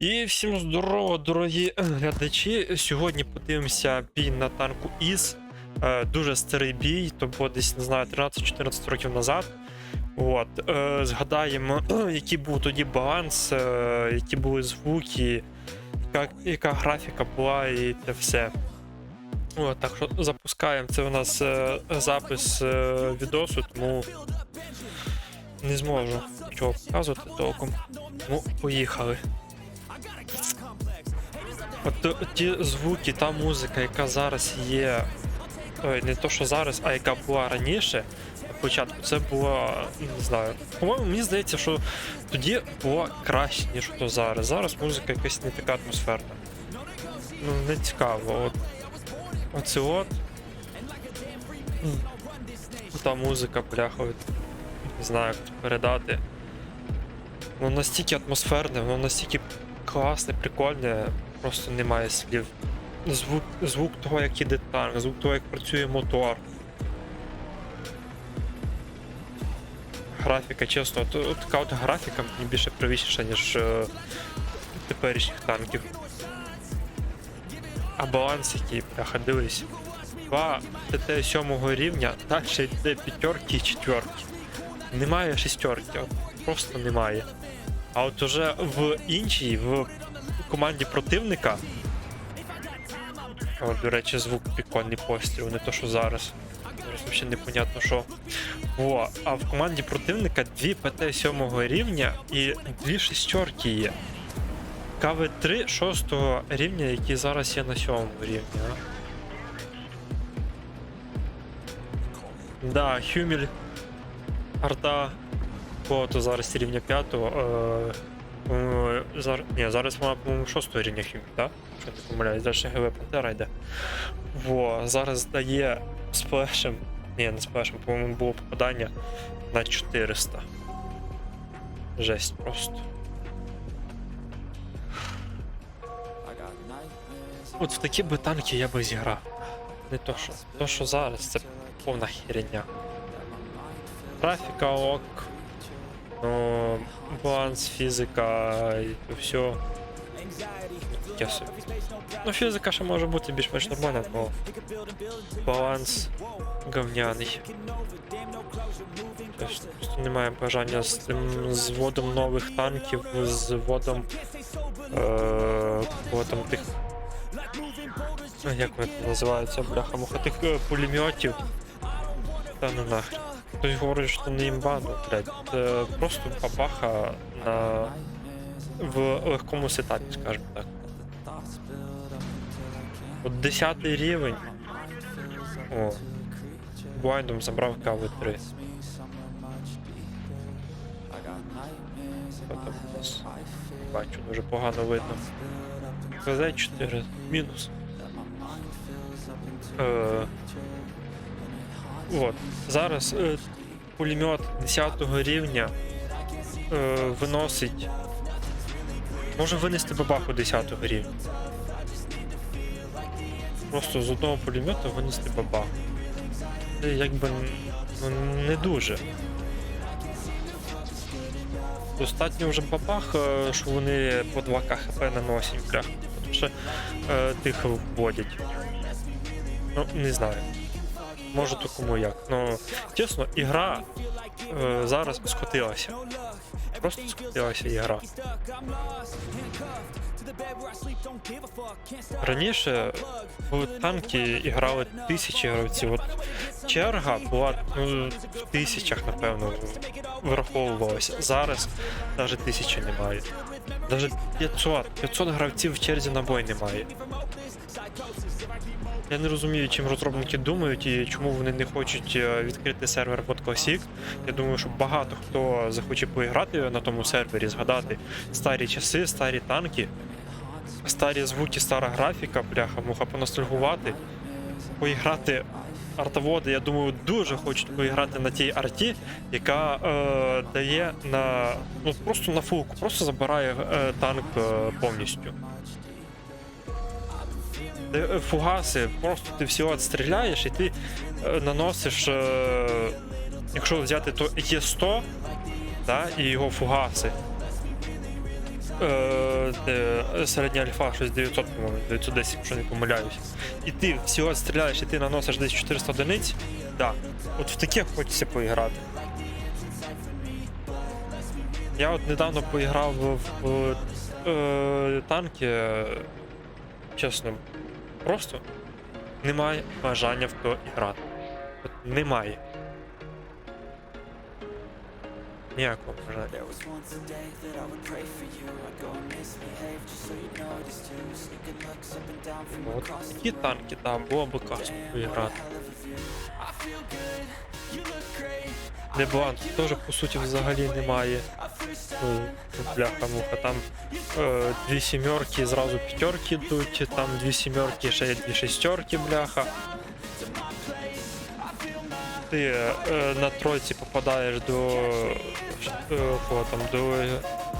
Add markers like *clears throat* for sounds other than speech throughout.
І всім здорово, дорогі глядачі. Сьогодні подивимося бій на танку ІС. Е, дуже старий бій, то було десь не знаю 13-14 років назад. От, е, згадаємо, *clears throat* який був тоді баланс, е, які були звуки, яка, яка графіка була і те все. От, так що запускаємо. Це у нас е, запис е, відосу, тому не зможу нічого показувати толком. Ну, поїхали. От ті звуки, та музика, яка зараз є. Ой, не то, що зараз, а яка була раніше. Початку це було, не знаю. По-моєму, мені здається, що тоді було краще, ніж то зараз. Зараз музика якась не така атмосферна. Ну, не цікаво. От. Оце от. М. Та музика, бляха, не знаю, як передати. Воно настільки атмосферне, воно настільки класне, прикольне, просто немає слів. Звук, звук того, як іде танк, звук того, як працює мотор. Графіка, чесно, от, така от графіка мені більше привічніша, ніж е, теперішніх танків. А баланс який, бляха, дивись. Два ТТ 7 рівня, далі йде п'ятерки і четверки. Немає шістерки, просто немає. А от уже в іншій, в команді противника. О, до речі, звук прикольний постріл, не то що зараз. Зараз взагалі непонятно що. О, а в команді противника дві ПТ 7 рівня і дві шістерки є. КВ-3 6 рівня, які зараз є на 7 рівні, а? Да, Хюмель, арта, о, то зараз рівня 5. Е, По-моєму, зараз, ні, зараз вона, по-моєму, 6 рівня хімік, так? Що не помиляюсь, далі ГВ Пантера йде. Во, зараз дає сплешем. Ні, не сплешем, по-моєму, було попадання на 400. Жесть просто. От в такі би танки я би зіграв. Не то що. То, що зараз, це повна херня. Графіка ок. Ну, баланс, фізика і все. Собі. Ну, фізика ще може бути більш-менш нормальна, але баланс говняний. Тобто просто немає бажання з тим зводом нових танків, з вводом е, тих. Як вони називаються, бляха муха тих е, пулеметів. Та ну нахрен. Хтось говорить, що не імба, ну, блядь, просто бабаха на в легкому сетапі, скажімо так. От 10 рівень. О. Блайндом забрав КВ-3. Що там у нас? Бачу, дуже погано видно. КЗ-4 мінус. Е, От. Зараз е, пулемет 10 рівня е, виносить. Може винести бабаху 10 рівня. Просто з одного пулемета винести бабаху. Це якби ну, не дуже. Достатньо вже бабах, е, що вони по 2 КХП наносять. Тому що е, тих вводять. Ну, не знаю. Може то кому як. Ну, чесно, ігра е, зараз скотилася. Просто скотилася ігра. Раніше в танки грали тисячі гравців. От черга була ну, в тисячах, напевно, враховувалася. Зараз навіть тисячі немає. Навіть 500. 500 гравців в черзі на бой немає. Я не розумію, чим розробники думають і чому вони не хочуть е, відкрити сервер под Classic. Я думаю, що багато хто захоче поіграти на тому сервері, згадати старі часи, старі танки, старі звуки, стара графіка, бляха, муха поностальгувати, поіграти. Артоводи, я думаю, дуже хочуть поіграти на тій арті, яка е, дає на ну просто на фулку, просто забирає е, танк е, повністю. Де, е, Фугаси, просто ти всього відстріляєш і ти е, наносиш, е, якщо взяти, то є 100 да, і його фугаси. е, середня альфа щось 900, по-моєму, 910, якщо не помиляюсь. І ти всього стріляєш, і ти наносиш десь 400 одиниць. Да. От в таке хочеться поіграти. Я от недавно поіграв в, в е, танки. Е, Чесно, просто немає бажання в то грати. От немає. Ніякого бажання. От такі танки, там було б класно поіграти. Дебуан теж по суті взагалі немає. Ну, Бляха муха, там е, дві сімерки, зразу п'ятерки йдуть, там дві сімерки, ще дві шестерки, бляха. Ти е, на тройці попадаєш до е, кого там, до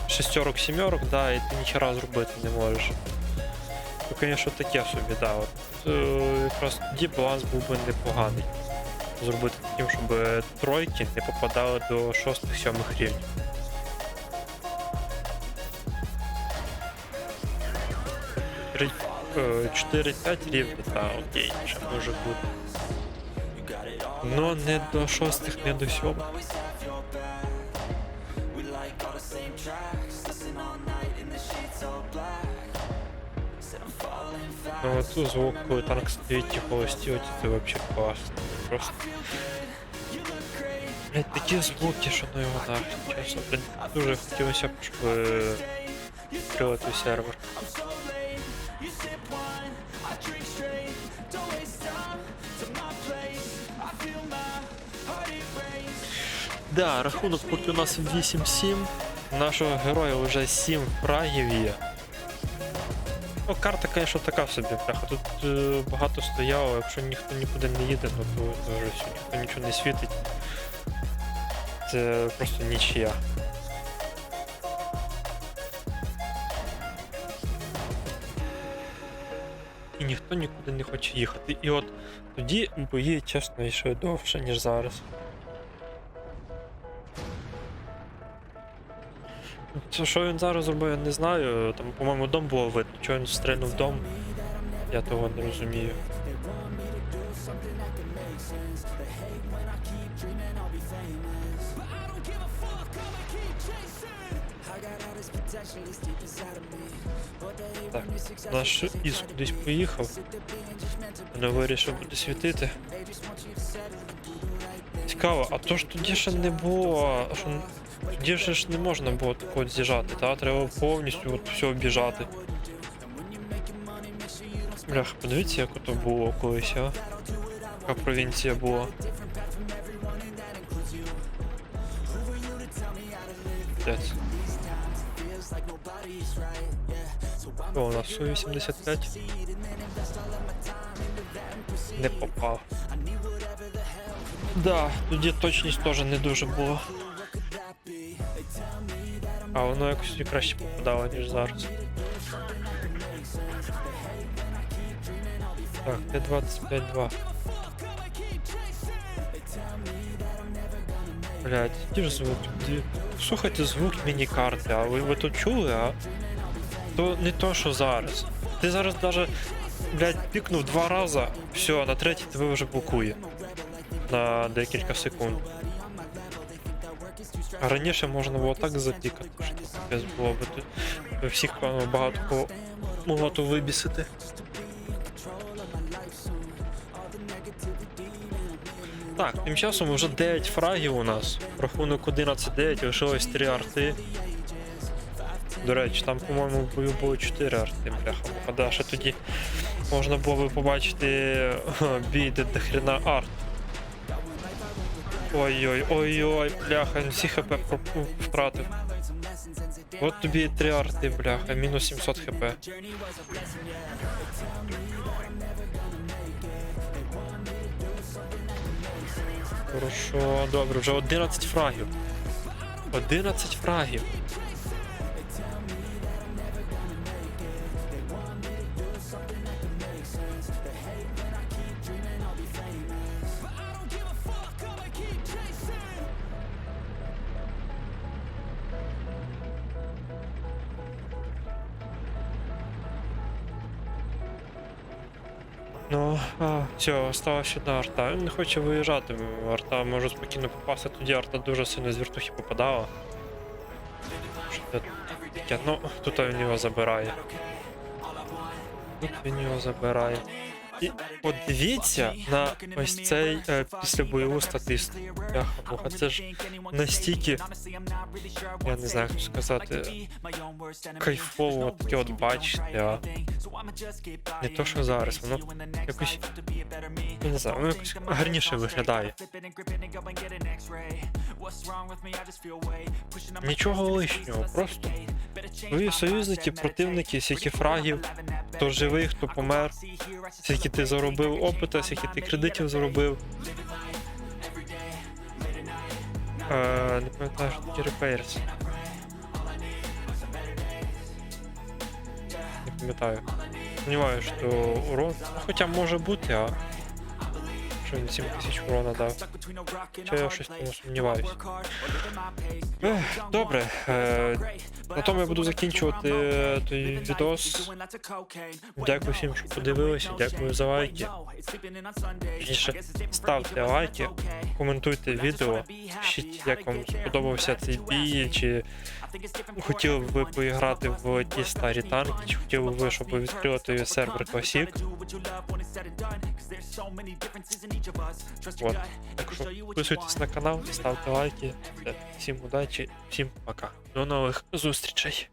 шестерок, сімерок, да, і ти нічого зробити не можеш. Ну, звісно, таке собі, да. От, е, якраз тоді був би непоганий. Зробити таким, щоб тройки не попадали до шостих-сьомих рівнів. Три- е, 4-5 рівнів, та окей, ще може бути. Ну не до шостих, не до сьомих. Always have your back. We like all the same tracks. Listen all night in the sheets all black. Said I'm falling fast. Ну от тут звук, коли танк стоїть і холостіють, це взагалі класно. Просто. Блять, такі звуки, що ну його нахрен, чесно. Блін, дуже хотілося б, щоб е, відкрили той сервер. Да, рахунок поки у нас 8-7. Нашого героя вже 7 фрагів є. Ну, карта, звісно, така собі, бляха. Тут е, багато стояло, якщо ніхто нікуди не їде, ну то вже все, ніхто нічого не світить. Це просто нічия. І ніхто нікуди не хоче їхати. І от тоді бої, чесно, йшли довше, ніж зараз. Що він зараз робив, я не знаю. Там, по-моєму, дом було видно. Чого він стрельнув дом, я того не розумію. Так, наш із кудись поїхав. Не вирішив буде світити. Цікаво, а то ж тоді ще не було. Що... Тоді ж не можна було такого з'їжджати, та? Треба повністю от все обіжати. Бляха, подивіться, як ото було колись, а? Яка провінція була. П'ять. О, у нас 185. Не попав. Да, тоді точність теж не дуже була. А воно якось і краще попадало, ніж зараз. Так, Т-25-2. Блять, які ж звук? Ді- Слухайте звук міні-карти, а ви, ви тут чули, а? То не то, що зараз. Ти зараз даже, блядь, пікнув два рази, все, на третій тебе вже блокує. На декілька секунд. Раніше можна було так запікати, що капець було би тут. Всіх багато кого могло то вибісити. Так, тим часом вже 9 фрагів у нас. Рахунок 11-9, лишилось 3 арти. До речі, там, по-моєму, в бою було 4 арти, бляха. А ще тоді можна було би побачити бій, де до хрена арт. Ой-ой, ой-ой, бляха, всі хп втратив. От тобі і три арти, бляха, мінус 700 хп. Хорошо, добре, вже 11 фрагів. 11 фрагів. Ну, а, все, осталась одна арта. Він не хоче виїжджати. Арта може спокійно попасти. Тоді арта дуже сильно з віртухи попадала. Ну, тут він його забирає. Тут він його забирає. І подивіться на ось цей е, післябойову статистику. Це ж настільки, я не знаю, як сказати, кайфово таке от бачити, а не то, що зараз, воно якось, я не знаю, воно якось гарніше виглядає. Нічого лишнього, просто ви союзники, противники, скільки фрагів, хто живий, хто помер, скільки ти заробив опита, скільки ти кредитів заробив. Е, не пам'ятаю, що таке репейрс. Не пам'ятаю. Сумніваюся, що урон. Ну, Хоча може бути, а. Що він 7 тисяч урона дав. Чи я щось тому сумніваюсь. Добре. Е, на тому я буду закінчувати е, той відос. Дякую всім, що подивилися, дякую за лайки. Точніше, ставте лайки, коментуйте відео, пишіть, як вам сподобався цей бій, чи хотіли б ви поіграти в ті старі танки, чи хотіли б ви, щоб відкрити сервер Classic. От. Так що підписуйтесь на канал, ставте лайки. Всім удачі, всім пока. До нових зустрічей.